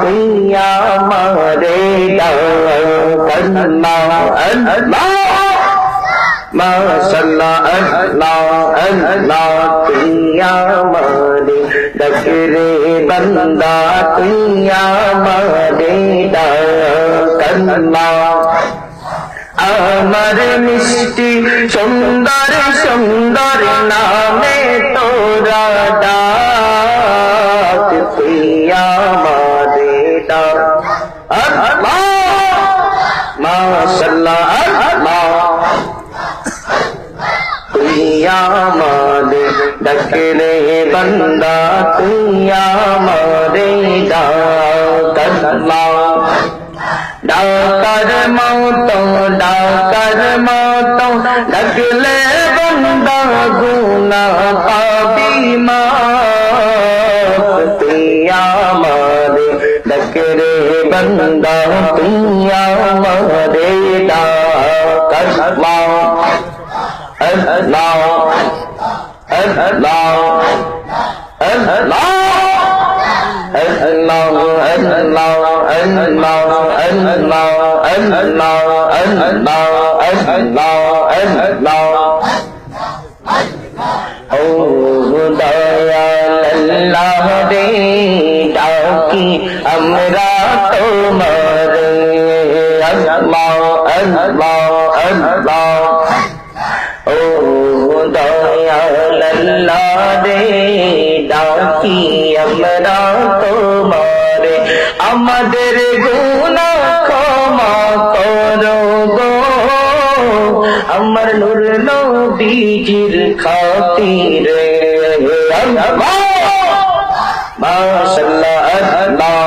তুইয়া মারে ডাকন্না আল্লাহ মাশাল্লাহ আল্লাহ আল্লাহ তুইয়া মারে ডকরে বন্দা তুইয়া মারে ডাকন্না আমার মিষ্টি সুন্দর সুন্দর নামে তুইয়া মারে ডাকলে বন্দা তুইয়া মারে ডাক আল্লাহ। ডাকার মত ডাকার মত ডাকলে বন্দা গুনা পাবি মা তুইয়া মারে ডাকরে বন্দা তুইয়া মারে ডাকার আল্লাহ। আল্লাহ। আল্লাহ আল্লাহ Allah, Allah, Allah, Allah, Allah, Allah, Allah, ও দয়াল্লাহ রে ডাকি আমরা তোমার আল্লাহ আল্লাহ আল্লাহ রে ডাকি আমরা তোমারে? আমাদের গুণা ক্ষমা করো গো। আমার নূর নবীজির খাতিরে। আল্লাহ মাশাআল্লাহ আল্লাহ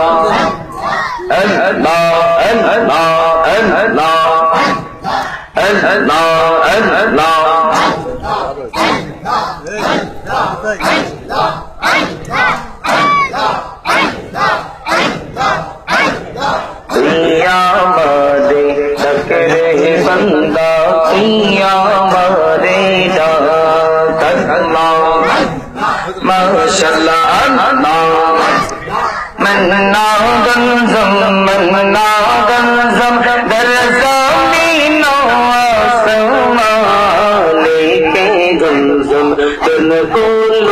আল্লাহ আল্লাহ আল্লাহ আল্লাহ আল্লাহ। بندہ پیا مرے ماشاء اللہ منا گنج Oh.